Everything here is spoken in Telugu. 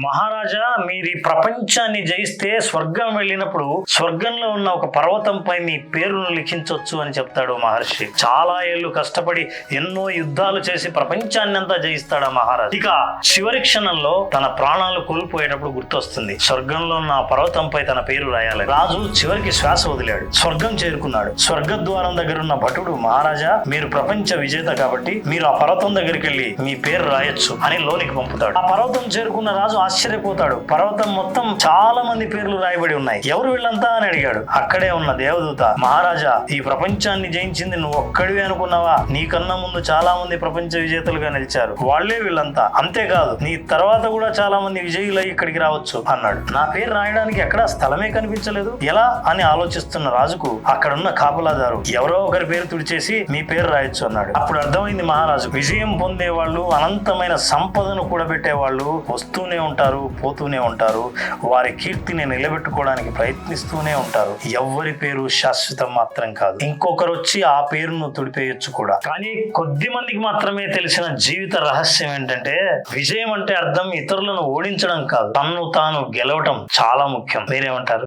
మహారాజా మీరు ఈ ప్రపంచాన్ని జయిస్తే స్వర్గం వెళ్ళినప్పుడు స్వర్గంలో ఉన్న ఒక పర్వతంపై మీ పేరును లిఖించవచ్చు అని చెప్తాడు మహర్షి. చాలా ఏళ్ళు కష్టపడి ఎన్నో యుద్ధాలు చేసి ప్రపంచాన్ని అంతా జయిస్తాడు మహారాజు? ఇక చివరి క్షణంలో తన ప్రాణాలు కోల్పోయేటప్పుడు గుర్తొస్తుంది. స్వర్గంలో ఉన్న ఆ పర్వతంపై తన పేరు రాయాలి. రాజు చివరికి శ్వాస వదిలాడు. స్వర్గం చేరుకున్నాడు. స్వర్గద్వారం దగ్గర ఉన్న భటుడు మహారాజా మీరు ప్రపంచ విజేత కాబట్టి మీరు ఆ పర్వతం దగ్గరికి వెళ్ళి మీ పేరు రాయొచ్చు అని లోనికి పంపుతాడు. ఆ పర్వతం చేరుకున్న రాజు ఆశ్చర్యపోతాడు. పర్వతం మొత్తం చాలా మంది పేర్లు రాయబడి ఉన్నాయి. ఎవరు వీళ్ళంతా అని అడిగాడు. అక్కడే ఉన్న దేవదూత మహారాజా ఈ ప్రపంచాన్ని జయించింది నువ్వు ఒక్కడివే అనుకున్నావా? నీకన్నా ముందు చాలా మంది ప్రపంచ విజేతలుగా నిలిచారు. వాళ్ళే వీళ్ళంతా. అంతేకాదు నీ తర్వాత కూడా చాలా మంది విజయులై ఇక్కడికి రావచ్చు అన్నాడు. నా పేరు రాయడానికి ఎక్కడ స్థలమే కనిపించలేదు? ఎలా? అని ఆలోచిస్తున్న రాజుకు అక్కడున్న కాపలాదారు ఎవరో ఒకరి పేరు తుడిచేసి మీ పేరు రాయొచ్చు అన్నాడు. అప్పుడు అర్థమైంది మహారాజు విజయం పొందే వాళ్ళు అనంతమైన సంపదను కూడబెట్టే వాళ్ళు వస్తూనే ఉంటారు. పోతూనే ఉంటారు. వారి కీర్తిని నిలబెట్టుకోవడానికి ప్రయత్నిస్తూనే ఉంటారు. ఎవ్వరి పేరు శాశ్వతం మాత్రం కాదు. ఇంకొకరు వచ్చి ఆ పేరును తుడిపేయొచ్చు కూడా. కానీ కొద్ది మందికి మాత్రమే తెలిసిన జీవిత రహస్యం ఏంటంటే విజయం అంటే అర్థం ఇతరులను ఓడించడం కాదు. తన్ను తాను గెలవటం చాలా ముఖ్యం. మీరేమంటారు?